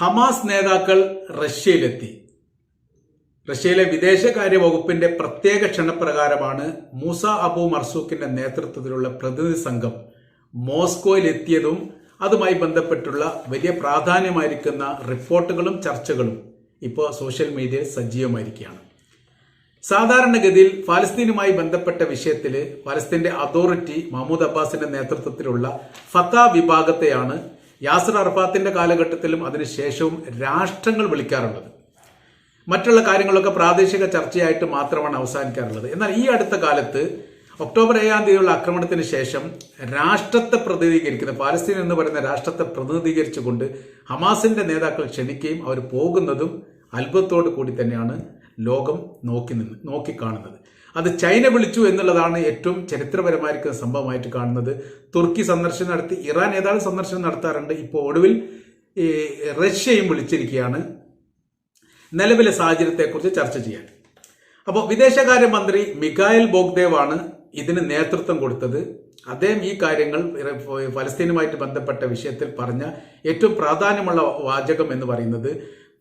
Hamas നേതാക്കൾ റഷ്യയിലെത്തി. റഷ്യയിലെ വിദേശകാര്യ വകുപ്പിന്റെ പ്രത്യേക ക്ഷണപ്രകാരമാണ് മൂസ അബു മർസൂഖിന്റെ നേതൃത്വത്തിലുള്ള പ്രതിനിധി സംഘം മോസ്കോയിലെത്തിയതും അതുമായി ബന്ധപ്പെട്ടുള്ള വലിയ പ്രാധാന്യമായിരിക്കുന്ന റിപ്പോർട്ടുകളും ചർച്ചകളും ഇപ്പോൾ സോഷ്യൽ മീഡിയയിൽ സജീവമായിരിക്കുകയാണ്. സാധാരണഗതിയിൽ ഫലസ്തീനുമായി ബന്ധപ്പെട്ട വിഷയത്തിൽ ഫലസ്തീന്റെ അതോറിറ്റി മഹ്മൂദ് അബ്ബാസിന്റെ നേതൃത്വത്തിലുള്ള ഫത്ത വിഭാഗത്തെയാണ് യാസർ അറഫാത്തിന്റെ കാലഘട്ടത്തിലും അതിനുശേഷവും രാഷ്ട്രങ്ങൾ വിളിക്കാറുള്ളത്. മറ്റുള്ള കാര്യങ്ങളൊക്കെ പ്രാദേശിക ചർച്ചയായിട്ട് മാത്രമാണ് അവസാനിക്കാറുള്ളത്. എന്നാൽ ഈ അടുത്ത കാലത്ത് ഒക്ടോബർ ഏഴാം തീയതിയുള്ള ആക്രമണത്തിന് ശേഷം രാഷ്ട്രത്തെ പ്രതിനിധീകരിക്കുന്ന പാലസ്തീൻ എന്ന് പറയുന്ന രാഷ്ട്രത്തെ പ്രതിനിധീകരിച്ചുകൊണ്ട് ഹമാസിന്റെ നേതാക്കൾ ക്ഷണിക്കുകയും അവർ പോകുന്നതും അത്ഭുതത്തോടു കൂടി തന്നെയാണ് ലോകം നോക്കി നിന്ന് നോക്കിക്കാണുന്നത്. അത് ചൈന വിളിച്ചു എന്നുള്ളതാണ് ഏറ്റവും ചരിത്രപരമായിരിക്കുന്ന സംഭവമായിട്ട് കാണുന്നത്. തുർക്കി സന്ദർശനം നടത്തി ഇറാൻ ഏതാണ്ട് സന്ദർശനം നടത്താറുണ്ട്. ഇപ്പോൾ ഒടുവിൽ ഈ റഷ്യയും വിളിച്ചിരിക്കുകയാണ്. നിലവിലെ സാഹചര്യത്തെക്കുറിച്ച് ചർച്ച ചെയ്യാൻ. അപ്പോൾ വിദേശകാര്യമന്ത്രി മിഖായൽ ബോഗ്ദേവ് ആണ് ഇതിന് നേതൃത്വം കൊടുത്തത്. അദ്ദേഹം ഈ കാര്യങ്ങൾ ഫലസ്തീനുമായിട്ട് ബന്ധപ്പെട്ട വിഷയത്തിൽ പറഞ്ഞ ഏറ്റവും പ്രാധാന്യമുള്ള വാചകം എന്ന് പറയുന്നത്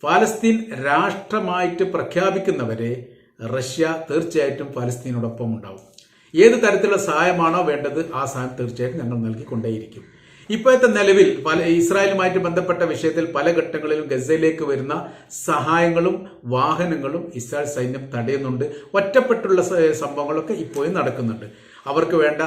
ഫലസ്തീൻ രാഷ്ട്രമായിട്ട് പ്രഖ്യാപിക്കുന്നവരെ റഷ്യ തീർച്ചയായിട്ടും പലസ്തീനോടൊപ്പം ഉണ്ടാവും. ഏത് തരത്തിലുള്ള സഹായമാണോ വേണ്ടത് ആ സഹായം തീർച്ചയായിട്ടും ഞങ്ങൾ നൽകിക്കൊണ്ടേയിരിക്കും. ഇപ്പോഴത്തെ നിലവിൽ പല ഇസ്രായേലുമായിട്ട് ബന്ധപ്പെട്ട വിഷയത്തിൽ പല ഘട്ടങ്ങളിലും ഗസയിലേക്ക് വരുന്ന സഹായങ്ങളും വാഹനങ്ങളും ഇസ്രായേൽ സൈന്യം തടയുന്നുണ്ട്. ഒറ്റപ്പെട്ടുള്ള സംഭവങ്ങളൊക്കെ ഇപ്പോഴും നടക്കുന്നുണ്ട്. അവർക്ക് വേണ്ട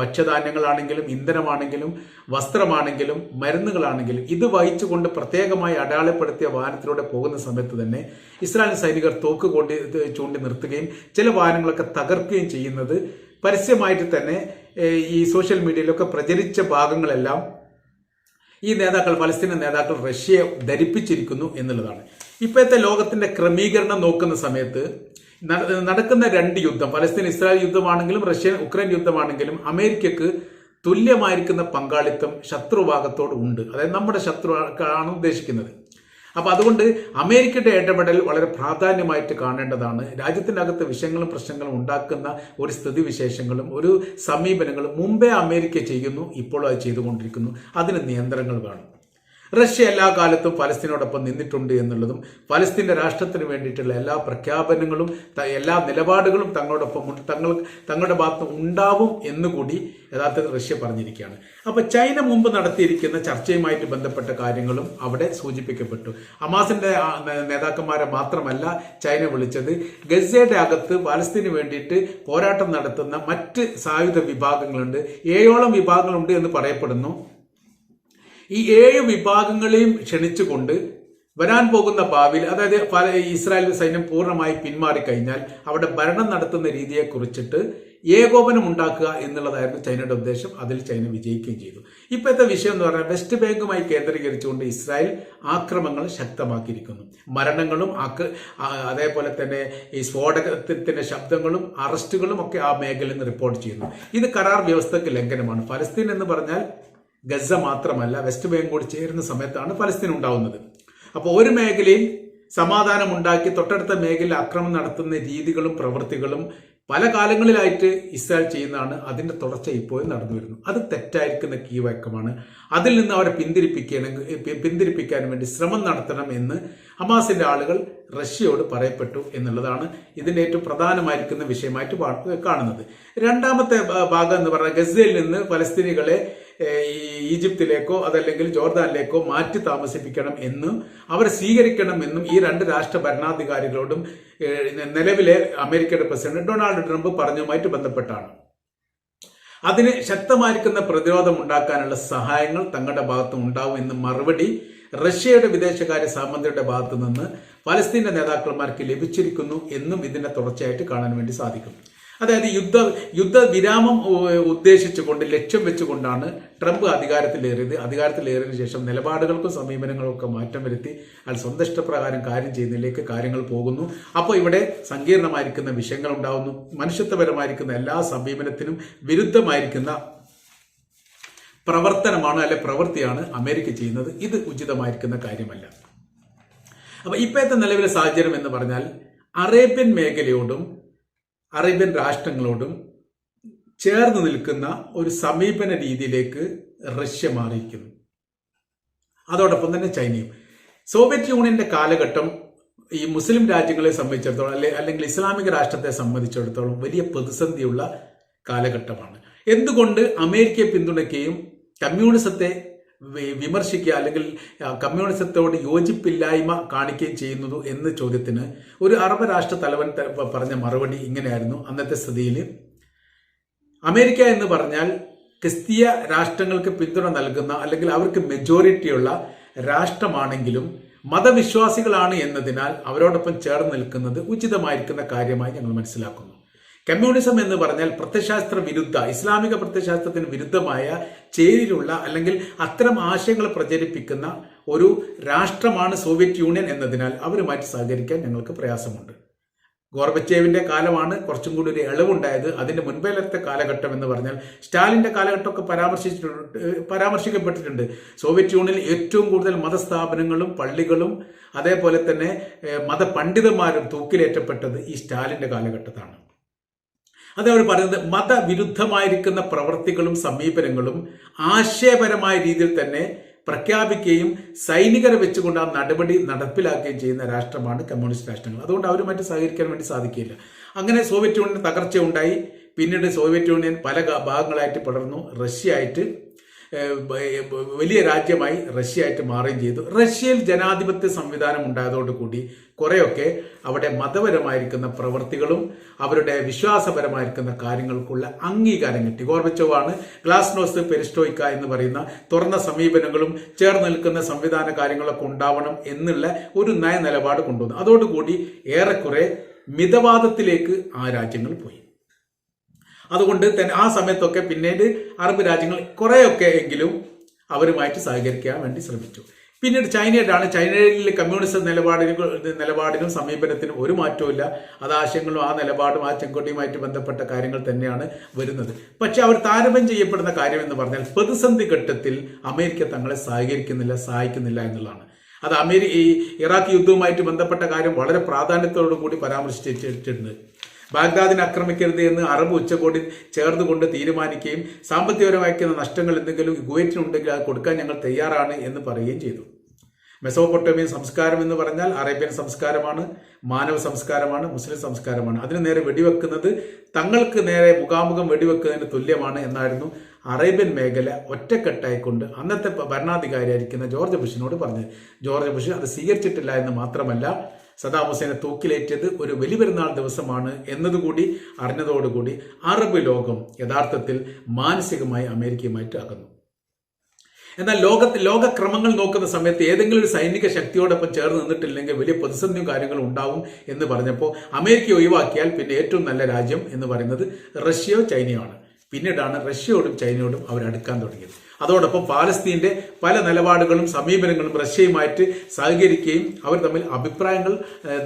ഭക്ഷ്യധാന്യങ്ങളാണെങ്കിലും ഇന്ധനമാണെങ്കിലും വസ്ത്രമാണെങ്കിലും മരുന്നുകളാണെങ്കിലും ഇത് വഹിച്ചുകൊണ്ട് പ്രത്യേകമായി അടയാളപ്പെടുത്തിയ വാഹനത്തിലൂടെ പോകുന്ന സമയത്ത് തന്നെ ഇസ്രായേൽ സൈനികർ തോക്ക് കൊണ്ടി ചൂണ്ടി നിർത്തുകയും ചില വാഹനങ്ങളൊക്കെ തകർക്കുകയും ചെയ്യുന്നത് പരസ്യമായിട്ട് തന്നെ ഈ സോഷ്യൽ മീഡിയയിലൊക്കെ പ്രചരിച്ച ഭാഗങ്ങളെല്ലാം ഈ നേതാക്കൾ പലസ്തീന നേതാക്കൾ റഷ്യയെ ധരിപ്പിച്ചിരിക്കുന്നു എന്നുള്ളതാണ്. ഇപ്പോഴത്തെ ലോകത്തിന്റെ ക്രമീകരണം നോക്കുന്ന സമയത്ത് നടക്കുന്ന രണ്ട് യുദ്ധം പലസ്തീൻ ഇസ്രായേൽ യുദ്ധമാണെങ്കിലും റഷ്യൻ ഉക്രൈൻ യുദ്ധമാണെങ്കിലും അമേരിക്കക്ക് തുല്യമായിരിക്കുന്ന പങ്കാളിത്തം ശത്രുഭാഗത്തോട് ഉണ്ട്. അതായത് നമ്മുടെ ശത്രു ആണ് ഉദ്ദേശിക്കുന്നത്. അപ്പൊ അതുകൊണ്ട് അമേരിക്കയുടെ ഇടപെടൽ വളരെ പ്രാധാന്യമായിട്ട് കാണേണ്ടതാണ്. രാജ്യത്തിനകത്ത് വിഷയങ്ങളും പ്രശ്നങ്ങളും ഉണ്ടാക്കുന്ന ഒരു സ്ഥിതിവിശേഷങ്ങളും ഒരു സമീപനങ്ങളും മുമ്പേ അമേരിക്ക ചെയ്യുന്നു ഇപ്പോഴും അത് ചെയ്തുകൊണ്ടിരിക്കുന്നു. അതിന് നിയന്ത്രണങ്ങൾ വേണം. റഷ്യ എല്ലാ കാലത്തും ഫലസ്തീനോടൊപ്പം നിന്നിട്ടുണ്ട് എന്നുള്ളതും ഫലസ്തീന്റെ രാഷ്ട്രത്തിന് വേണ്ടിയിട്ടുള്ള എല്ലാ പ്രഖ്യാപനങ്ങളും എല്ലാ നിലപാടുകളും തങ്ങളോടൊപ്പം തങ്ങൾ തങ്ങളുടെ ഭാഗത്ത് ഉണ്ടാവും എന്നുകൂടി യഥാർത്ഥത്തിൽ റഷ്യ പറഞ്ഞിരിക്കുകയാണ്. അപ്പോൾ ചൈന മുമ്പ് നടത്തിയിരിക്കുന്ന ചർച്ചയുമായിട്ട് ബന്ധപ്പെട്ട കാര്യങ്ങളും അവിടെ സൂചിപ്പിക്കപ്പെട്ടു. അമാസിന്റെ നേതാക്കന്മാരെ മാത്രമല്ല ചൈന വിളിച്ചത്. ഗസയുടെ അകത്ത് ഫലസ്തീന് വേണ്ടിയിട്ട് പോരാട്ടം നടത്തുന്ന മറ്റ് സായുധ വിഭാഗങ്ങളുണ്ട്. ഏഴോളം വിഭാഗങ്ങളുണ്ട് എന്ന് പറയപ്പെടുന്നു. ഈ ഏഴ് വിഭാഗങ്ങളെയും ക്ഷണിച്ചുകൊണ്ട് വരാൻ പോകുന്ന ഭാവിയിൽ അതായത് ഇസ്രായേൽ സൈന്യം പൂർണമായി പിന്മാറിക്കഴിഞ്ഞാൽ അവിടെ ഭരണം നടത്തുന്ന രീതിയെ കുറിച്ചിട്ട് ഏകോപനം ഉണ്ടാക്കുക എന്നുള്ളതായിരുന്നു ചൈനയുടെ ഉദ്ദേശം. അതിൽ ചൈന വിജയിക്കുകയും ചെയ്തു. ഇപ്പോഴത്തെ വിഷയം എന്ന് പറഞ്ഞാൽ വെസ്റ്റ് ബാങ്കുമായി കേന്ദ്രീകരിച്ചുകൊണ്ട് ഇസ്രായേൽ ആക്രമങ്ങൾ ശക്തമാക്കിയിരിക്കുന്നു. മരണങ്ങളും അതേപോലെ തന്നെ ഈ സ്ഫോടകത്തിന്റെ ശബ്ദങ്ങളും അറസ്റ്റുകളും ഒക്കെ ആ മേഖലയിൽ നിന്ന് റിപ്പോർട്ട് ചെയ്യുന്നു. ഇത് കരാർ വ്യവസ്ഥയ്ക്ക് ലംഘനമാണ്. ഫലസ്തീൻ എന്ന് പറഞ്ഞാൽ ഗസ മാത്രമല്ല വെസ്റ്റ് കൂടി ചേരുന്ന സമയത്താണ് ഫലസ്തീൻ ഉണ്ടാവുന്നത്. അപ്പോൾ ഒരു മേഖലയിൽ സമാധാനം ഉണ്ടാക്കി തൊട്ടടുത്ത മേഖലയിൽ ആക്രമണം നടത്തുന്ന രീതികളും പ്രവൃത്തികളും പല കാലങ്ങളിലായിട്ട് ഇസ്രായേൽ ചെയ്യുന്നതാണ്. അതിന്റെ തുടർച്ച ഇപ്പോഴും നടന്നു വരുന്നു. അത് തെറ്റായിരിക്കുന്ന കീവഴക്കമാണ് അതിൽ നിന്ന് അവരെ പിന്തിരിപ്പിക്കണമെങ്കിൽ പിന്തിരിപ്പിക്കാൻ വേണ്ടി ശ്രമം നടത്തണം എന്ന് ഹമാസിന്റെ ആളുകൾ റഷ്യയോട് പറയപ്പെട്ടു എന്നുള്ളതാണ് ഇതിന്റെ ഏറ്റവും പ്രധാനമായിരിക്കുന്ന വിഷയമായിട്ട് കാണുന്നത്. രണ്ടാമത്തെ ഭാഗം എന്ന് പറഞ്ഞാൽ ഗസയിൽ നിന്ന് ഫലസ്തീനികളെ ഈജിപ്തിലേക്കോ അതല്ലെങ്കിൽ ജോർദാനിലേക്കോ മാറ്റി താമസിപ്പിക്കണം എന്നും അവരെ സ്വീകരിക്കണം എന്നും ഈ രണ്ട് രാഷ്ട്ര ഭരണാധികാരികളോടും നിലവിലെ അമേരിക്കയുടെ പ്രസിഡന്റ് ഡൊണാൾഡ് ട്രംപ് പറഞ്ഞതുമായിട്ട് ബന്ധപ്പെട്ടാണ്. അതിന് ശക്തമായിരിക്കുന്ന പ്രതിരോധം ഉണ്ടാക്കാനുള്ള സഹായങ്ങൾ തങ്ങളുടെ ഭാഗത്ത് ഉണ്ടാവും എന്ന് മറുപടി റഷ്യയുടെ വിദേശകാര്യ സാമന്ത്രിയുടെ ഭാഗത്തു നിന്ന് പലസ്തീന്റെ നേതാക്കന്മാർക്ക് ലഭിച്ചിരിക്കുന്നു എന്നും ഇതിന്റെ തുടർച്ചയായിട്ട് കാണാൻ വേണ്ടി സാധിക്കും. അതായത് യുദ്ധ യുദ്ധവിരാമം ഉദ്ദേശിച്ചുകൊണ്ട് ലക്ഷ്യം വെച്ചുകൊണ്ടാണ് ട്രംപ് അധികാരത്തിലേറിയത്. അധികാരത്തിലേറിയതിനു ശേഷം നിലപാടുകൾക്കും സമീപനങ്ങൾക്കും ഒക്കെ മാറ്റം വരുത്തി. അയാൾ സ്വന്തം ഇഷ്ടപ്രകാരം കാര്യം ചെയ്യുന്നതിലേക്ക് കാര്യങ്ങൾ പോകുന്നു. അപ്പോൾ ഇവിടെ സങ്കീർണമായിരിക്കുന്ന വിഷയങ്ങൾ ഉണ്ടാകുന്നു മനുഷ്യത്വപരമായിരിക്കുന്ന എല്ലാ സമീപനത്തിനും വിരുദ്ധമായിരിക്കുന്ന പ്രവർത്തനമാണ് അല്ലെ പ്രവൃത്തിയാണ് അമേരിക്ക ചെയ്യുന്നത്. ഇത് ഉചിതമായിരിക്കുന്ന കാര്യമല്ല. അപ്പൊ ഇപ്പോഴത്തെ നിലവിലെ സാഹചര്യം എന്ന് പറഞ്ഞാൽ അറേബ്യൻ മേഖലയോടും അറേബ്യൻ രാഷ്ട്രങ്ങളോടും ചേർന്ന് നിൽക്കുന്ന ഒരു സമീപന രീതിയിലേക്ക് റഷ്യ മാറിയിരിക്കുന്നു. അതോടൊപ്പം തന്നെ ചൈനയും. സോവിയറ്റ് യൂണിയന്റെ കാലഘട്ടം ഈ മുസ്ലിം രാജ്യങ്ങളെ സംബന്ധിച്ചിടത്തോളം അല്ലെ അല്ലെങ്കിൽ ഇസ്ലാമിക രാഷ്ട്രത്തെ സംബന്ധിച്ചിടത്തോളം വലിയ പ്രതിസന്ധിയുള്ള കാലഘട്ടമാണ്. എന്തുകൊണ്ട് അമേരിക്കയെ പിന്തുണയ്ക്കുകയും കമ്മ്യൂണിസത്തെ വിമർശിക്കുക അല്ലെങ്കിൽ കമ്മ്യൂണിസത്തോട് യോജിപ്പില്ലായ്മ കാണിക്കുകയും ചെയ്യുന്നതു എന്ന ചോദ്യത്തിന് ഒരു അറബ് രാഷ്ട്ര തലവൻ പറഞ്ഞ മറുപടി ഇങ്ങനെയായിരുന്നു അന്നത്തെ സ്ഥിതിയിൽ. അമേരിക്ക എന്ന് പറഞ്ഞാൽ ക്രിസ്തീയ രാഷ്ട്രങ്ങൾക്ക് പിന്തുണ നൽകുന്ന അല്ലെങ്കിൽ അവർക്ക് മെജോറിറ്റിയുള്ള രാഷ്ട്രമാണെങ്കിലും മതവിശ്വാസികളാണ് എന്നതിനാൽ അവരോടൊപ്പം ചേർന്ന് നിൽക്കുന്നത് ഉചിതമായിരിക്കുന്ന കാര്യമായി ഞങ്ങൾ മനസ്സിലാക്കുന്നു. കമ്മ്യൂണിസം എന്ന് പറഞ്ഞാൽ പ്രത്യശാസ്ത്ര വിരുദ്ധ ഇസ്ലാമിക പ്രത്യശാസ്ത്രത്തിന് വിരുദ്ധമായ ചേരിയിലുള്ള അല്ലെങ്കിൽ അത്തരം ആശയങ്ങൾ പ്രചരിപ്പിക്കുന്ന ഒരു രാഷ്ട്രമാണ് സോവിയറ്റ് യൂണിയൻ എന്നതിനാൽ അവരുമായിട്ട് സഹകരിക്കാൻ ഞങ്ങൾക്ക് പ്രയാസമുണ്ട്. ഗോർബച്ചേവിന്റെ കാലമാണ് കുറച്ചും കൂടി ഒരു ഇളവുണ്ടായത് അതിന്റെ മുൻപേലത്തെ കാലഘട്ടം എന്ന് പറഞ്ഞാൽ സ്റ്റാലിന്റെ കാലഘട്ടമൊക്കെ പരാമർശിച്ചിട്ടുണ്ട് പരാമർശിക്കപ്പെട്ടിട്ടുണ്ട്. സോവിയറ്റ് യൂണിയനിൽ ഏറ്റവും കൂടുതൽ മതസ്ഥാപനങ്ങളും പള്ളികളും അതേപോലെ തന്നെ മതപണ്ഡിതന്മാരും തൂക്കിലേറ്റപ്പെട്ടത് ഈ സ്റ്റാലിന്റെ കാലഘട്ടത്താണ്. അത് അവർ പറയുന്നത് മതവിരുദ്ധമായിരിക്കുന്ന പ്രവർത്തികളും സമീപനങ്ങളും ആശയപരമായ രീതിയിൽ തന്നെ പ്രഖ്യാപിക്കുകയും സൈനികരെ വെച്ചുകൊണ്ട് ആ നടപടി നടപ്പിലാക്കുകയും ചെയ്യുന്ന രാഷ്ട്രമാണ് കമ്മ്യൂണിസ്റ്റ് രാഷ്ട്രങ്ങൾ. അതുകൊണ്ട് അവരുമായിട്ട് സഹകരിക്കാൻ വേണ്ടി സാധിക്കില്ല. അങ്ങനെ സോവിയറ്റ് യൂണിയൻ തകർച്ച ഉണ്ടായി പിന്നീട് സോവിയറ്റ് യൂണിയൻ പല ഭാഗങ്ങളായിട്ട് പടർന്നു. റഷ്യ ആയിട്ട് വലിയ രാജ്യമായി റഷ്യ ആയിട്ട് മാറുകയും ചെയ്തു. റഷ്യയിൽ ജനാധിപത്യ സംവിധാനം ഉണ്ടായതോടുകൂടി കുറേയൊക്കെ അവിടെ മതപരമായിരിക്കുന്ന പ്രവൃത്തികളും അവരുടെ വിശ്വാസപരമായിരിക്കുന്ന കാര്യങ്ങൾക്കുള്ള അംഗീകാരം കിട്ടി. ഗോർബച്ചോവാണ് ഗ്ലാസ്നോസ് പെരിസ്റ്റോയിക്ക എന്ന് പറയുന്ന തുറന്ന സമീപനങ്ങളും ചേർന്ന് നിൽക്കുന്ന സംവിധാന കാര്യങ്ങളൊക്കെ ഉണ്ടാവണം എന്നുള്ള ഒരു നയ നിലപാട് കൊണ്ടുവന്നു. അതോടുകൂടി ഏറെക്കുറെ മിതവാദത്തിലേക്ക് ആ രാജ്യങ്ങൾ പോയി. അതുകൊണ്ട് തന്നെ ആ സമയത്തൊക്കെ പിന്നീട് അറബ് രാജ്യങ്ങൾ കുറേയൊക്കെ എങ്കിലും അവരുമായിട്ട് സഹകരിക്കാൻ വേണ്ടി ശ്രമിച്ചു. പിന്നീട് ചൈനയിലാണ് ചൈനയിലെ കമ്മ്യൂണിസ്റ്റ് നിലപാടിനും നിലപാടിനും സമീപനത്തിനും ഒരു മാറ്റവും അത് ആശയങ്ങളും ആ നിലപാടും ആ ചെങ്കോട്ടയുമായിട്ട് ബന്ധപ്പെട്ട കാര്യങ്ങൾ തന്നെയാണ് വരുന്നത്. പക്ഷെ അവർ താരതമ്യം ചെയ്യപ്പെടുന്ന കാര്യം എന്ന് പറഞ്ഞാൽ പ്രതിസന്ധി ഘട്ടത്തിൽ അമേരിക്ക തങ്ങളെ സഹകരിക്കുന്നില്ല സഹായിക്കുന്നില്ല എന്നുള്ളതാണ്. അത് അമേരിക്ക ഈ ഇറാഖ് യുദ്ധവുമായിട്ട് ബന്ധപ്പെട്ട കാര്യം വളരെ പ്രാധാന്യത്തോടു കൂടി പരാമർശിച്ചിട്ടുണ്ട് ബാഗ്ദാദിനെ ആക്രമിക്കരുത് എന്ന് അറബ് ഉച്ചകോടി ചേർന്നുകൊണ്ട് തീരുമാനിക്കുകയും സാമ്പത്തികപരമായിരിക്കുന്ന നഷ്ടങ്ങൾ എന്തെങ്കിലും കുവൈറ്റിനുണ്ടെങ്കിൽ അത് കൊടുക്കാൻ ഞങ്ങൾ തയ്യാറാണ് എന്ന് പറയുകയും ചെയ്തു. മെസോപ്പൊട്ടോമിയൻ സംസ്കാരം എന്ന് പറഞ്ഞാൽ അറേബ്യൻ സംസ്കാരമാണ് മാനവ സംസ്കാരമാണ് മുസ്ലിം സംസ്കാരമാണ്. അതിന് നേരെ വെടിവെക്കുന്നത് തങ്ങൾക്ക് നേരെ മുഖാമുഖം വെടിവെക്കുന്നതിന് തുല്യമാണ് എന്നായിരുന്നു അറേബ്യൻ മേഖല ഒറ്റക്കെട്ടായിക്കൊണ്ട് അന്നത്തെ ഭരണാധികാരിയായിരിക്കുന്ന ജോർജ് ബുഷിനോട് പറഞ്ഞത്. ജോർജ് ബുഷ് അത് സ്വീകരിച്ചിട്ടില്ല എന്ന് മാത്രമല്ല സദാം ഹുസൈനെ തൂക്കിലേറ്റിയത് ഒരു വലിപെരുന്നാൾ ദിവസമാണ് എന്നതുകൂടി അറിഞ്ഞതോടുകൂടി അറബ് ലോകം യഥാർത്ഥത്തിൽ മാനസികമായി അമേരിക്കയുമായിട്ട് അകന്നു എന്നാൽ ലോക ലോകക്രമങ്ങൾ നോക്കുന്ന സമയത്ത് ഏതെങ്കിലും ഒരു സൈനിക ശക്തിയോടൊപ്പം ചേർന്ന് നിന്നിട്ടില്ലെങ്കിൽ വലിയ പ്രതിസന്ധിയും കാര്യങ്ങളും ഉണ്ടാവും എന്ന് പറഞ്ഞപ്പോൾ അമേരിക്ക ഒഴിവാക്കിയാൽ പിന്നെ ഏറ്റവും നല്ല രാജ്യം എന്ന് പറയുന്നത് റഷ്യയോ ചൈനയോ ആണ് പിന്നീടാണ് റഷ്യയോടും ചൈനയോടും അവർ അടുക്കാൻ തുടങ്ങിയത്. അതോടൊപ്പം പാലസ്തീന്റെ പല നിലപാടുകളും സമീപനങ്ങളും റഷ്യയുമായിട്ട് സഹകരിക്കുകയും അവർ തമ്മിൽ അഭിപ്രായങ്ങൾ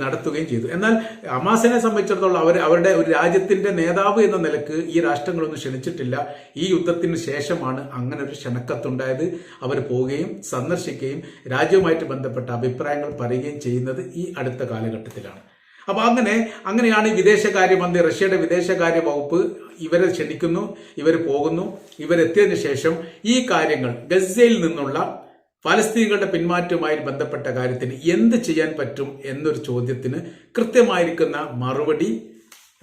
നടത്തുകയും ചെയ്തു. എന്നാൽ ഹമാസിനെ സംബന്ധിച്ചിടത്തോളം അവർ അവരുടെ ഒരു രാജ്യത്തിന്റെ നേതാവ് എന്ന നിലയ്ക്ക് ഈ രാഷ്ട്രങ്ങളൊന്നും ക്ഷണിച്ചിട്ടില്ല. ഈ യുദ്ധത്തിന് ശേഷമാണ് അങ്ങനെ ഒരു ക്ഷണക്കത്തുണ്ടായത്. അവർ പോവുകയും സന്ദർശിക്കുകയും രാജ്യവുമായിട്ട് ബന്ധപ്പെട്ട അഭിപ്രായങ്ങൾ പറയുകയും ചെയ്യുന്നത് ഈ അടുത്ത കാലഘട്ടത്തിലാണ്. അപ്പൊ അങ്ങനെ അങ്ങനെയാണ് വിദേശകാര്യമന്ത്രി റഷ്യയുടെ വിദേശകാര്യ വകുപ്പ് ഇവരെ ക്ഷണിക്കുന്നു ഇവർ പോകുന്നു. ഇവരെത്തിയതിനു ശേഷം ഈ കാര്യങ്ങൾ ഗസയിൽ നിന്നുള്ള ഫലസ്തീനുകളുടെ പിന്മാറ്റവുമായി ബന്ധപ്പെട്ട കാര്യത്തിന് എന്ത് ചെയ്യാൻ പറ്റും എന്നൊരു ചോദ്യത്തിന് കൃത്യമായിരിക്കുന്ന മറുപടി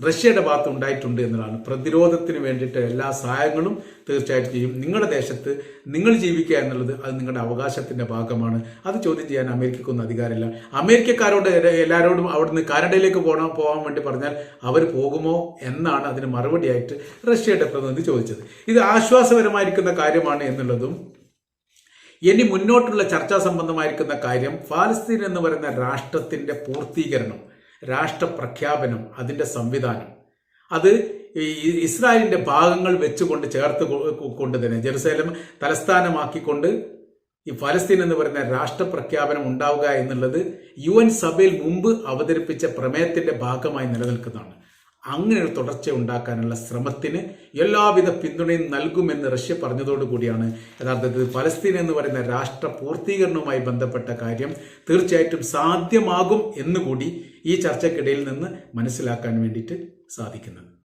റഷ്യയുടെ ഭാഗത്ത് ഉണ്ടായിട്ടുണ്ട് എന്നതാണ്. പ്രതിരോധത്തിന് വേണ്ടിയിട്ട് എല്ലാ സഹായങ്ങളും തീർച്ചയായിട്ടും ചെയ്യും. നിങ്ങളുടെ ദേശത്ത് നിങ്ങൾ ജീവിക്കുക എന്നുള്ളത് അത് നിങ്ങളുടെ അവകാശത്തിന്റെ ഭാഗമാണ്. അത് ചോദ്യം ചെയ്യാൻ അമേരിക്കക്കൊന്നും അധികാരമില്ല. അമേരിക്കക്കാരോട് എല്ലാവരോടും അവിടുന്ന് കാനഡയിലേക്ക് പോകണം പോകാൻ വേണ്ടി പറഞ്ഞാൽ അവർ പോകുമോ എന്നാണ് അതിന് മറുപടിയായിട്ട് റഷ്യയുടെ പ്രതിനിധി ചോദിച്ചത്. ഇത് ആശ്വാസപരമായിരിക്കുന്ന കാര്യമാണ് എന്നുള്ളതും ഇനി മുന്നോട്ടുള്ള ചർച്ചാ സംബന്ധമായിരിക്കുന്ന കാര്യം ഫാലസ്തീൻ എന്ന് പറയുന്ന രാഷ്ട്രത്തിന്റെ പൂർത്തീകരണം. രാഷ്ട്രപ്രഖ്യാപനം അതിന്റെ സംവിധാനം. അത് ഇസ്രായേലിന്റെ ഭാഗങ്ങൾ വെച്ചുകൊണ്ട് ചേർത്ത് കൊണ്ട് തന്നെ ജെറുസലേം തലസ്ഥാനമാക്കിക്കൊണ്ട് ഈ ഫലസ്തീൻ എന്ന് പറയുന്ന രാഷ്ട്രപ്രഖ്യാപനം ഉണ്ടാവുക എന്നുള്ളത് യു എൻ സഭയിൽ മുമ്പ് അവതരിപ്പിച്ച പ്രമേയത്തിന്റെ ഭാഗമായി നിലനിൽക്കുന്നതാണ്. അങ്ങനെ ഒരു തുടർച്ച ഉണ്ടാക്കാനുള്ള ശ്രമത്തിന് എല്ലാവിധ പിന്തുണയും നൽകുമെന്ന് റഷ്യ പറഞ്ഞതോടുകൂടിയാണ് യഥാർത്ഥത്തിൽ പലസ്തീൻ എന്ന് പറയുന്ന രാഷ്ട്ര പൂർത്തീകരണവുമായി ബന്ധപ്പെട്ട കാര്യം തീർച്ചയായിട്ടും സാധ്യമാകും എന്നുകൂടി ഈ ചർച്ചക്കിടയിൽ നിന്ന് മനസ്സിലാക്കാൻ വേണ്ടിയിട്ട് സാധിക്കുന്നത്